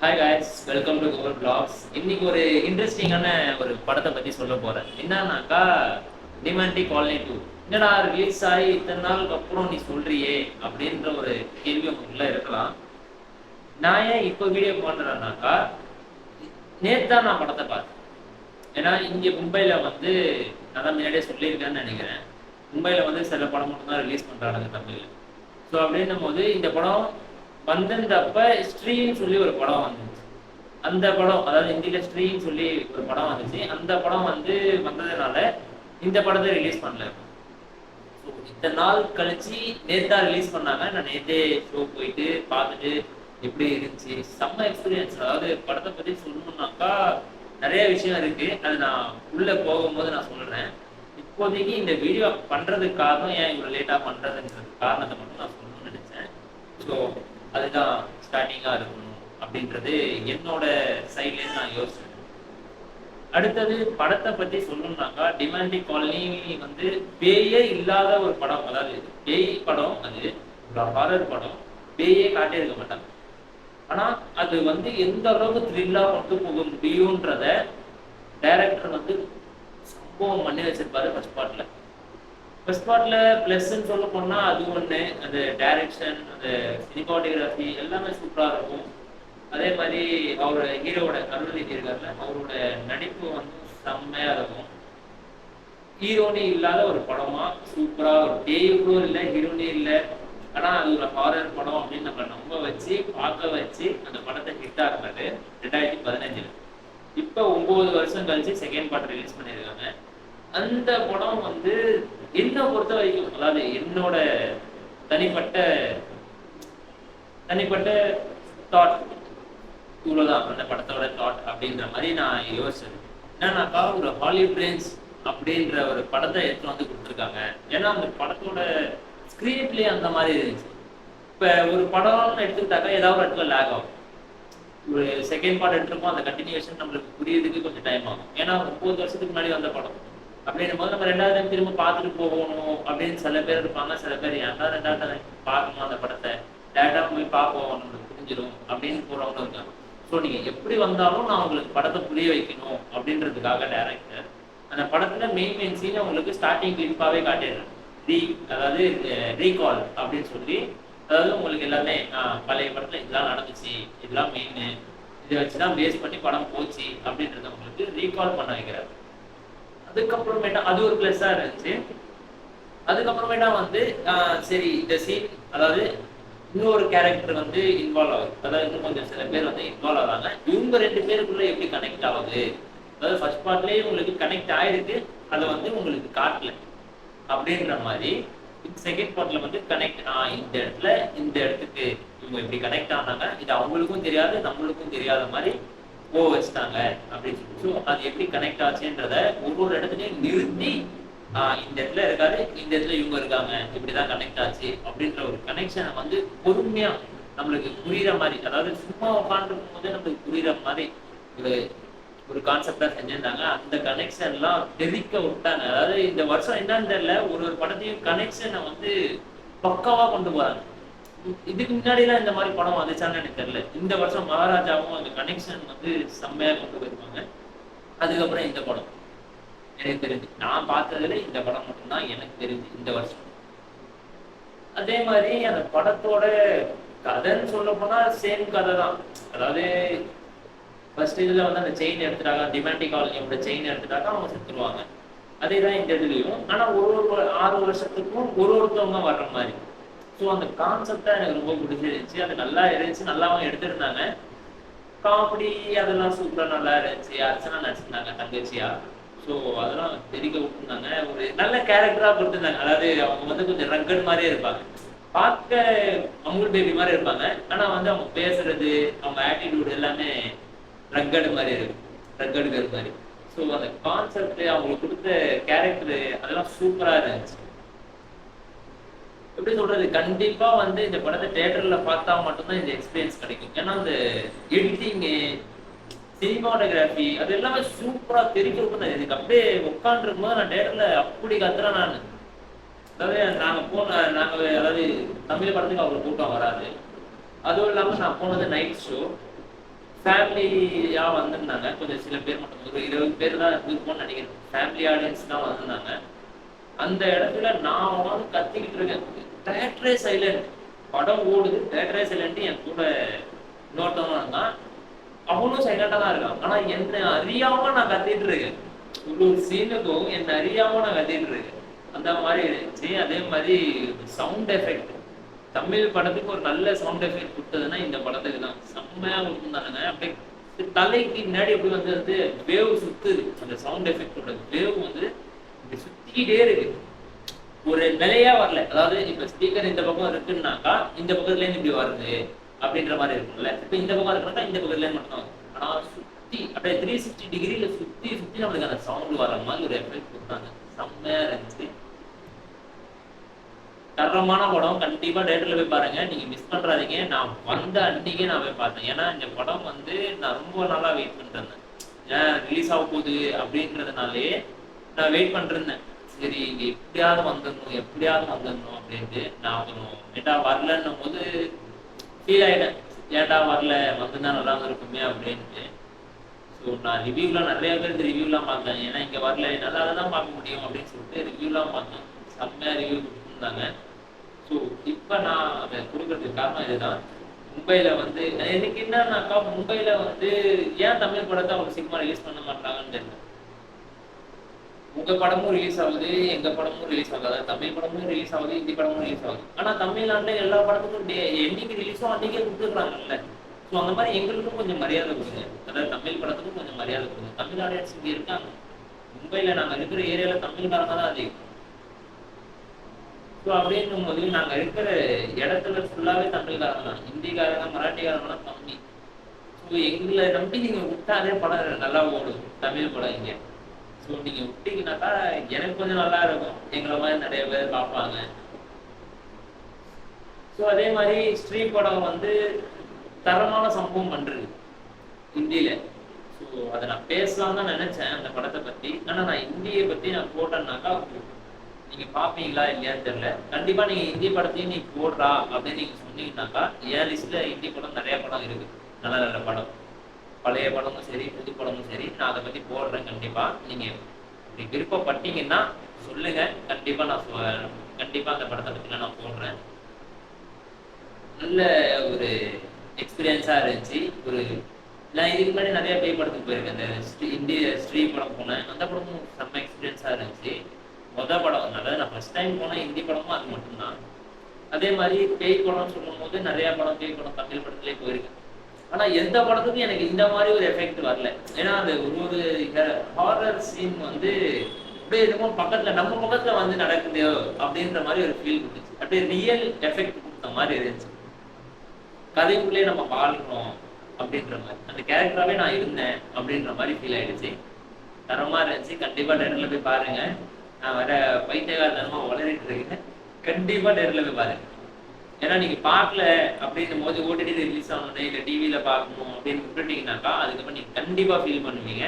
Hi guys welcome to Google blogs இன்னைக்கு ஒரு இன்ட்ரெஸ்டிங்கான ஒரு படத்தை பத்தி சொல்ல போறேன். என்னன்னாக்கா டிமாண்டி காலனி டூ என்னடா ரிலீஸ் ஆகி இத்தனை நாளுக்கு அப்புறம் நீ சொல்றியே அப்படின்ற ஒரு கேள்வி உங்களுக்குள்ள இருக்கலாம். நான் ஏன் இப்போ வீடியோ பண்றேன்னாக்கா நேற்று தான் நான் படத்தை பார்த்தேன். ஏன்னா இங்க மும்பைல வந்து நான் தான் முன்னாடியே சொல்லியிருக்கேன்னு நினைக்கிறேன். மும்பையில் வந்து சில படம் மட்டும் தான் ரிலீஸ் பண்றாங்க தமிழில். ஸோ அப்படின்னும் போது இந்த படம் வந்திருந்தப்ப ஸ்ட்ரீன்னு சொல்லி ஒரு படம் வந்துச்சு. அந்த படம் அதாவது ஹிந்தியில ஸ்ட்ரீன்னு சொல்லி ஒரு படம் வந்துச்சு. அந்த படம் வந்து வந்ததுனால இந்த படத்தை ரிலீஸ் பண்ணல. ஸோ இத்தனை நாள் கழிச்சு நேத்தா ரிலீஸ் பண்ணாங்க. நான் நேத்தே ஷோ போயிட்டு பார்த்துட்டு எப்படி இருந்துச்சு. செம்ம எக்ஸ்பீரியன்ஸ் அதாவது படத்தை பத்தி சொல்லணும்னாக்கா நிறைய விஷயம் இருக்கு. அது நான் உள்ள போகும்போது நான் சொல்றேன். இப்போதைக்கு இந்த வீடியோ பண்றதுக்கு காரணம் ஏன் இவ்வளவு லேட்டா பண்றதுன்றது காரணத்தை மட்டும் நான் சொல்லணும்னு அதுதான் ஸ்டார்டிங்கா இருக்கணும் அப்படின்றது என்னோட சைட்லேருந்து நான் யோசிச்சேன். அடுத்தது படத்தை பத்தி சொல்லணும்னாக்கா டிமாண்டி காலனி வந்து பேயே இல்லாத ஒரு படம். அதாவது பேய் படம் அது. ஹாரர் படம். பேயே காட்டியிருக்க மாட்டாங்க. ஆனா அது வந்து எந்த அளவுக்கு த்ரில்லா கொண்டு போக முடியும்ன்றத டைரக்டர் வந்து சம்பவம் பண்ணி வச்சிருப்பாரு ஃபர்ஸ்ட் பார்ட்ல ஃபர்ஸ்ட் பார்ட்ல ப்ளஸ்ன்னு சொல்ல போனா அது ஒண்ணு அந்த டைரக்ஷன் அந்த சினிமாட்டோகிராஃபி எல்லாமே சூப்பரா இருக்கும். அதே மாதிரி அவரோட ஹீரோவோட கருணாநிதி இருக்கார்ல அவரோட நடிப்பு வந்து செம்மையா இருக்கும். ஹீரோனி இல்லாத ஒரு படமா சூப்பரா ஒரு பேய் கூட இல்லை ஹீரோனி இல்லை. ஆனா அது ஒரு ஹாரர் படம் அப்படின்னு நம்ம நம்ப வச்சு பார்க்க வச்சு அந்த படத்தை ஹிட்டா இருந்தது ரெண்டாயிரத்தி பதினஞ்சுல. இப்ப ஒன்பது வருஷம் கழிச்சு செகண்ட் பார்ட் ரிலீஸ் பண்ணியிருக்காங்க அந்த படம் வந்து என்ன பொறுத்த வரைக்கும் அதாவது என்னோட தனிப்பட்ட தனிப்பட்ட தாட் இவ்வளவுதான் அந்த படத்தோட தாட் அப்படின்ற மாதிரி நான் யோசிச்சது என்னன்னாக்கா ஒரு ஹாலிவுட் ரேஞ்ச் அப்படின்ற ஒரு படத்தை எடுத்து வந்து கொடுத்துருக்காங்க. ஏன்னா அந்த படத்தோட ஸ்க்ரீன் பிளே அந்த மாதிரி இருந்துச்சு. இப்போ ஒரு படம்னு எடுத்துக்கிட்டாக்கா ஏதாவது ஒரு இடத்துல லேக் ஆகும். ஒரு செகண்ட் பார்ட் எடுத்திருக்கோம் அந்த கண்டினியூஷன் நம்மளுக்கு புரியுறதுக்கு கொஞ்சம் டைம் ஆகும். ஏன்னா ஒன்பது வருஷத்துக்கு முன்னாடி வந்த படம். அப்படின்னும் போது நம்ம ரெண்டாவது டைம் திரும்ப பார்த்துட்டு போகணும் அப்படின்னு சில பேர் இருப்பாங்க சில பேர் ஏன்டா ரெண்டாவது டைம் பார்க்கணும் அந்த படத்தை? டேரக்டா போய் பார்ப்போம் நம்மளுக்கு புரிஞ்சிடும் அப்படின்னு போறவங்க இருக்காங்க. ஸோ நீங்க எப்படி வந்தாலும் நான் உங்களுக்கு படத்தை புரிய வைக்கணும் அப்படின்றதுக்காக டேரக்டர் அந்த படத்துல மெயின் மெயின் சீன் உங்களுக்கு ஸ்டார்டிங் கிளிப்பாகவே காட்டிடுறேன் ரீ அதாவது ரீகால் அப்படின்னு சொல்லி அதாவது உங்களுக்கு எல்லாமே பழைய படத்துல இதெல்லாம் நடந்துச்சு இதெல்லாம் மெயின் இதை வச்சுதான் பேஸ் பண்ணி படம் போச்சு அப்படின்றத உங்களுக்கு ரீகால் பண்ண வைக்கிறாரு. அதுக்கப்புறமேட்டா அது ஒரு பிளஸ்ஸா இருந்துச்சு. அதுக்கப்புறமேட்டா வந்து சரி இந்த சீன் அதாவது இன்னொரு கேரக்டர் வந்து இன்வால்வ் ஆகுது. அதாவது இன்னும் கொஞ்சம் சில பேர் வந்து இன்வால்வ் ஆகாங்க இவங்க ரெண்டு பேருக்குள்ள எப்படி கனெக்ட் ஆகுது? அதாவது ஃபர்ஸ்ட் பார்ட்லயே உங்களுக்கு கனெக்ட் ஆயிருக்கு அதை வந்து உங்களுக்கு காட்டல. அப்படின்ற மாதிரி செகண்ட் பார்ட்ல வந்து கனெக்ட் இந்த இடத்துல இந்த இடத்துக்கு இவங்க இப்படி கனெக்ட் ஆனாங்க. இது அவங்களுக்கும் தெரியாது நம்மளுக்கும் தெரியாத மாதிரி ஓ வச்சிட்டாங்க அப்படின்னு சொல்லி. ஸோ அது எப்படி கனெக்ட் ஆச்சுன்றத ஒரு ஒரு இடத்துலையும் நிறுத்தி இந்த இடத்துல இருக்காரு இந்த இடத்துல இவங்க இருக்காங்க இப்படிதான் கனெக்ட் ஆச்சு அப்படின்ற ஒரு கனெக்ஷனை வந்து பொறுமையா நம்மளுக்கு புரியுற மாதிரி அதாவது சும்மா உட்காந்துருக்கும் போதே நம்மளுக்கு புரியுற மாதிரி ஒரு ஒரு கான்செப்டா செஞ்சிருந்தாங்க. அந்த கனெக்ஷன் எல்லாம் தெரிக்க விட்டாங்க. அதாவது இந்த வருஷம் என்னன்னு தெரியல ஒரு ஒரு படத்தையும் கனெக்ஷனை வந்து பக்காவா கொண்டு போறாங்க. இதுக்கு முன்னாடி எல்லாம் இந்த மாதிரி படம் வந்துச்சான்னு எனக்கு தெரியல. இந்த வருஷம் மகாராஜாவும் அந்த கனெக்ஷன் வந்து செம்மையா கொண்டு போயிருப்பாங்க. அதுக்கப்புறம் இந்த படம். எனக்கு தெரிஞ்சு. நான் பார்த்ததுல இந்த படம் மட்டும்தான் எனக்கு தெரிஞ்சு இந்த வருஷம். அதே மாதிரி அந்த படத்தோட கதைன்னு சொல்ல போனா சேம் கதை தான். அதாவது ஃபர்ஸ்ட் இதுல வந்து அந்த செயின் எடுத்துட்டாங்க. டிமாண்டி காலனியோட செயின் எடுத்துட்டாங்க அவங்க செத்துருவாங்க. அதே தான் இந்த இதுலயும். ஆனா ஒரு ஒரு ஆறு வருஷத்துக்கும் ஒரு ஒருத்தவங்க வர்ற மாதிரி. ஸோ அந்த கான்செப்டா எனக்கு ரொம்ப பிடிச்சிருந்துச்சு. அது நல்லா இருந்துச்சு. நல்லாவும் எடுத்திருந்தாங்க. காமெடி அதெல்லாம் சூப்பராக நல்லா இருந்துச்சு. அர்ச்சனா நடிச்சிருந்தாங்க தங்கச்சியா. ஸோ அதெல்லாம் தெரிக்க விட்டுருந்தாங்க. ஒரு நல்ல கேரக்டராக கொடுத்துருந்தாங்க. அதாவது அவங்க வந்து கொஞ்சம் ரக்கட் மாதிரியே இருப்பாங்க. பார்க்க அமுல் பேபி மாதிரி இருப்பாங்க. ஆனால் வந்து அவங்க பேசுறது அவங்க ஆட்டிடியூட் எல்லாமே ரங்கடு மாதிரி இருக்கும். ரங்கடுகள் மாதிரி. ஸோ அந்த கான்செப்ட் அவங்களுக்கு கொடுத்த கேரக்டர் அதெல்லாம் சூப்பராக இருந்துச்சு. எப்படி சொல்றது? கண்டிப்பா வந்து இந்த படத்தை தியேட்டர்ல பார்த்தா மட்டும்தான் இந்த எக்ஸ்பீரியன்ஸ் கிடைக்கும். ஏன்னா அந்த எடிட்டிங்கு சினிமாட்டோகிராஃபி அது எல்லாமே சூப்பரா தெரிஞ்சு விட்டு எனக்கு அப்படியே உட்காந்துருக்கும் போது நான் தியேட்டர்ல அப்படி கத்துறேன் நான். அதாவது நாங்க போன நாங்க அதாவது தமிழ் படத்துக்கு அவ்வளவு கூட்டம் வராது. அதுவும் இல்லாம நான் போனது நைட் ஷோ ஃபேமிலியாக வந்திருந்தாங்க. கொஞ்சம் சில பேர் மட்டும் ஒரு இருபது பேர் தான் இருக்கும்னு நினைக்கிறேன். ஃபேமிலி ஆடியன்ஸ் தான் வந்திருந்தாங்க. அந்த இடத்துல நான் உட்காந்து கத்திக்கிட்டு இருக்கேன். தேட்டரே சைலண்ட் படம் ஓடுது தேட்டரே சைலண்ட் என் கூட இன்னொருத்தவங்க இருந்தான் அவனும் சைலண்டா தான் இருக்கான் ஆனா என்ன அறியாம நான் கத்திட்டு இருக்கேன். ஒரு ஒரு சீனுக்கும் என்ன அறியாம நான் கத்திட்டு இருக்கேன். அந்த மாதிரி இருந்துச்சு அதே மாதிரி சவுண்ட் எஃபெக்ட் தமிழ் படத்துக்கு ஒரு நல்ல சவுண்ட் எஃபெக்ட் கொடுத்ததுன்னா இந்த படத்துக்கு தான். செம்மையா கொடுத்துருந்தாங்க. அப்படியே தலைக்கு முன்னாடி எப்படி வந்து வந்து வேவ் சுத்துது. அந்த சவுண்ட் எஃபெக்டோட வேவ் வந்து இப்படி சுத்து சுத்திட்டே இருக்கு. ஒரு நிலையா வரல. அதாவது இப்ப ஸ்பீக்கர் இந்த பக்கம் இருக்குன்னாக்கா இந்த பக்கத்துல இருந்து இப்படி வருது அப்படின்ற மாதிரி இருக்கும்ல. இப்ப இந்த பக்கம் இருக்கிறதா இந்த பக்கத்துல இருந்து மட்டும் ஆனா சுத்தி அப்படியே த்ரீ சிக்ஸ்டி டிகிரில சுத்தி சுத்தி நம்மளுக்கு அந்த சவுண்ட் வர மாதிரி ஒரு எஃபெக்ட் கொடுத்தாங்க. செம்மையா இருந்துச்சு தரமான படம். கண்டிப்பா தேட்டர்ல போய் பாருங்க. நீங்க மிஸ் பண்றாதீங்க. நான் வந்த அன்னைக்கே நான் போய் பார்த்தேன். ஏன்னா இந்த படம் வந்து நான் ரொம்ப நாளா வெயிட் பண்ணிட்டு இருந்தேன். ஏன் ரிலீஸ் ஆக போகுது அப்படின்றதுனாலே நான் வெயிட் பண்ணிருந்தேன் சரி இங்க எப்படியாவது வந்துடணும் எப்படியாவது வந்துடணும் அப்படின்ட்டு நான் கொஞ்சம் ஏட்டா வரலன்னும் போது ஃபீல் ஆயிட்டேன். ஏட்டா வரல வந்துன்னா நல்லா இருக்குமே அப்படின்ட்டு. ஸோ நான் ரிவ்யூலாம் நிறைய பேருக்கு ரிவ்யூலாம் பார்த்தேன் ஏன்னா இங்கே வரல என்னால் அதை தான் பார்க்க முடியும் அப்படின்னு சொல்லிட்டு ரிவ்யூலாம் பார்த்தேன். செம்மையாக ரிவ்யூ கொடுத்துருந்தாங்க. ஸோ இப்போ நான் அதை கொடுக்கறதுக்கு காரணம் இதுதான். மும்பையில் வந்து எனக்கு என்னன்னாக்கா மும்பையில் வந்து ஏன் தமிழ் படத்தை அவங்க சினிமா ரிலீஸ் பண்ண மாட்டாங்கன்னு தெரியல. உங்க படமும் ரிலீஸ் ஆகுது எங்க படமும் ரிலீஸ் ஆகாது. தமிழ் படமும் ரிலீஸ் ஆகுது ஹிந்தி படமும் ரிலீஸ் ஆகுது. ஆனா தமிழ்நாட்டுல எல்லா படத்துக்கும் டே- என்னைக்கு ரிலீஸோ அன்னைக்கே கொடுத்துருக்காங்கல்ல ஸோ அந்த மாதிரி எங்களுக்கும் கொஞ்சம் மரியாதை கொடுங்க. அதாவது தமிழ் படத்துக்கும் கொஞ்சம் மரியாதை கொடுங்க. தமிழ் ஆடியன்ஸ் இங்க இருக்காங்க. மும்பையில நாங்க இருக்கிற ஏரியால தமிழ்காரங்க தான் அதிகம். ஸோ அப்படின்னும் போது நாங்க இருக்கிற இடத்துல ஃபுல்லாவே தமிழ்காரங்க தான். ஹிந்திக்காரங்க மராட்டிக்காரங்கலாம் கம்மி. ஸோ எங்களை நம்பி நீங்கள் விட்டாலே படம் நல்லா ஓடும் தமிழ் படம் இங்கே. ஸோ நீங்க விட்டீங்கன்னாக்கா எனக்கு கொஞ்சம் நல்லா இருக்கும் எங்களை மாதிரி நிறைய பேர் பார்ப்பாங்க. ஸோ அதே மாதிரி ஸ்ரீ படம் வந்து தரமான சம்பவம் பண்றது ஹிந்தியில. ஸோ அதை நான் பேசலாம் தான் நினைச்சேன் அந்த படத்தை பத்தி. ஆனா நான் ஹிந்தியை பத்தி நான் போட்டேன்னாக்கா நீங்க பாப்பீங்களா இல்லையான்னு தெரியல. கண்டிப்பா நீங்க ஹிந்தி படத்தையும் நீ போடுறா அப்படின்னு நீங்க சொன்னீங்கன்னாக்கா என் லிஸ்ட்ல ஹிந்தி படம் நிறைய படம் இருக்கு. நல்ல நல்ல படம். பழைய படமும் சரி புது படமும் சரி நான் அதை பத்தி போடுறேன் கண்டிப்பா. நீங்க இப்படி விருப்பப்பட்டீங்கன்னா சொல்லுங்க. கண்டிப்பா நான் சொ- கண்டிப்பா அந்த படத்தை பத்தி நான் போடுறேன். நல்ல ஒரு எக்ஸ்பீரியன்ஸா இருந்துச்சு. ஒரு நான் இதுக்கு முன்னாடி நிறைய பேய் படத்துக்கு போயிருக்கேன். இந்த ஸ்ரீ இந்திய ஸ்ரீ படம் போனேன். அந்த படமும் செம்ம எக்ஸ்பீரியன்ஸா இருந்துச்சு. மொதல் படம் அதாவது நான் ஃபர்ஸ்ட் டைம் போனேன். ஹிந்தி படமும் அது மட்டும்தான். அதே மாதிரி பேய் படம்னு சொல்லும் போது நிறைய படம் பேய் படம் தமிழ் படத்துலேயே போயிருக்கேன். ஆனா எந்த படத்துக்கும் எனக்கு இந்த மாதிரி ஒரு எஃபெக்ட் வரல. ஏன்னா அந்த ஒரு ஹாரர் சீன் வந்து அப்படியே என்னமோ பக்கத்துல நம்ம பக்கத்துல வந்து நடக்குதோ அப்படின்ற மாதிரி ஒரு ஃபீல் கொடுத்துச்சு. அப்படியே ரியல் எஃபெக்ட் கொடுத்த மாதிரி இருந்துச்சு. கதைக்குள்ளே நம்ம வாழ்கிறோம் அப்படின்ற மாதிரி. அந்த கேரக்டராகவே நான் இருந்தேன் அப்படின்ற மாதிரி ஃபீல் ஆயிடுச்சு. தரமா இருந்துச்சு. கண்டிப்பா நேரில் போய் பாருங்க. நான் வர பைத்தியகாரத்தனமா வளரிட்டு இருக்கேன். கண்டிப்பா நேரில் போய் பாருங்க. ஏன்னா நீங்க பார்க்கல அப்படின்னும் போது ஓடிடி ரிலீஸ் ஆகணும் இல்ல டிவியில பார்க்கணும் அப்படின்னு விட்டுட்டீங்கன்னாக்கா அதுக்கப்புறம் நீங்க கண்டிப்பா ஃபீல் பண்ணுவீங்க.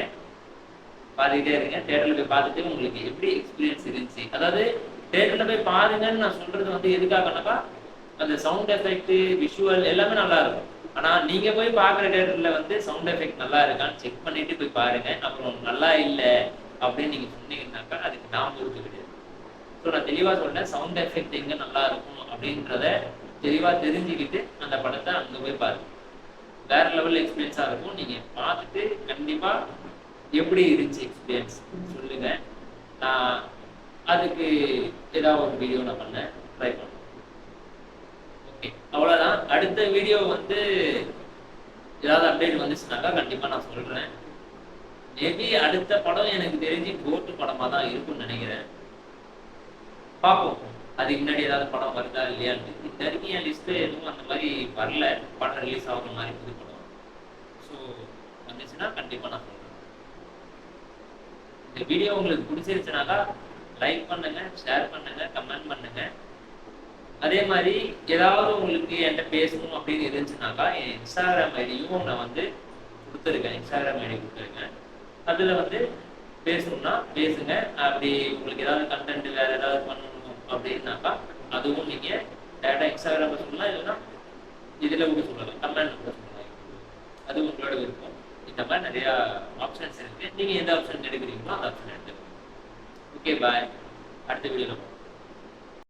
பார்த்துக்கிட்டே இருங்க. தேட்டர்ல போய் பார்த்துட்டு உங்களுக்கு எப்படி எக்ஸ்பீரியன்ஸ் இருந்துச்சு? அதாவது தேட்டர்ல போய் பாருங்கன்னு நான் சொல்றது வந்து எதுக்காகனாக்கா அந்த சவுண்ட் எஃபெக்ட் விஷுவல் எல்லாமே நல்லா இருக்கும். ஆனா நீங்க போய் பாக்குற தேட்டர்ல வந்து சவுண்ட் எஃபெக்ட் நல்லா இருக்கான்னு செக் பண்ணிட்டு போய் பாருங்க. அப்புறம் நல்லா இல்லை அப்படின்னு நீங்க சொன்னீங்கன்னாக்கா அதுக்கு நான் இருக்க கிடையாது ஸோ நான் தெளிவா சொல்றேன் சவுண்ட் எஃபெக்ட் எங்க நல்லா இருக்கும் அப்படின்றத தெளிவா தெரிஞ்சுக்கிட்டு அந்த படத்தை அங்க போய் பாருங்க. வேற லெவல் எக்ஸ்பீரியன்ஸா இருக்கும். நீங்க பார்த்துட்டு கண்டிப்பா எப்படி இருந்துச்சு எக்ஸ்பீரியன்ஸ் சொல்லுங்க. நான் அதுக்கு ஏதாவது ஒரு வீடியோ நான் பண்ணேன். ட்ரை பண்ணேன். ஓகே அவ்வளவுதான். அடுத்த வீடியோ வந்து ஏதாவது அப்டேட் வந்துச்சுனாக்கா கண்டிப்பா நான் சொல்றேன். மேபி அடுத்த படம் எனக்கு தெரிஞ்சு கோட்டு படமா தான் இருக்கும்னு நினைக்கிறேன். பார்ப்போம். அதுக்கு முன்னாடி ஏதாவது படம் வருதா இல்லையான்னு இந்த வரைக்கும் என் லிஸ்ட்ல எதுவும் அந்த மாதிரி வரல. படம் ரிலீஸ் ஆகுற மாதிரி புது படம் ஸோ வந்துச்சுன்னா கண்டிப்பாக நான் சொல்கிறேன் இந்த வீடியோ உங்களுக்கு பிடிச்சிருச்சுனாக்கா லைக் பண்ணுங்க ஷேர் பண்ணுங்க கமெண்ட் பண்ணுங்க. அதே மாதிரி ஏதாவது உங்களுக்கு என்கிட்ட பேசணும் அப்படின்னு இருந்துச்சுனாக்கா என் இன்ஸ்டாகிராம் ஐடியும் நான் வந்து கொடுத்துருக்கேன். இன்ஸ்டாகிராம் ஐடி கொடுத்துருக்கேன். அதில் வந்து பேசணும்னா பேசுங்க. அப்படி உங்களுக்கு ஏதாவது கண்டென்ட் வேறு ஏதாவது பண்ணணும் அப்படின்னாக்கா அதுவும் நீங்க டேரக்டா இன்ஸ்டாகிராம்ல சொல்லலாம் இல்லைன்னா இதுல கூட சொல்லலாம். கமெண்ட் கூட சொல்லலாம். அது உங்களோட விருப்பம். இந்த மாதிரி நிறைய ஆப்ஷன்ஸ் இருக்கு. நீங்க எந்த ஆப்ஷன் எடுக்கிறீங்களோ அந்த ஆப்ஷன் எடுத்துக்கோங்க. ஓகே பாய் அடுத்த வீடியோல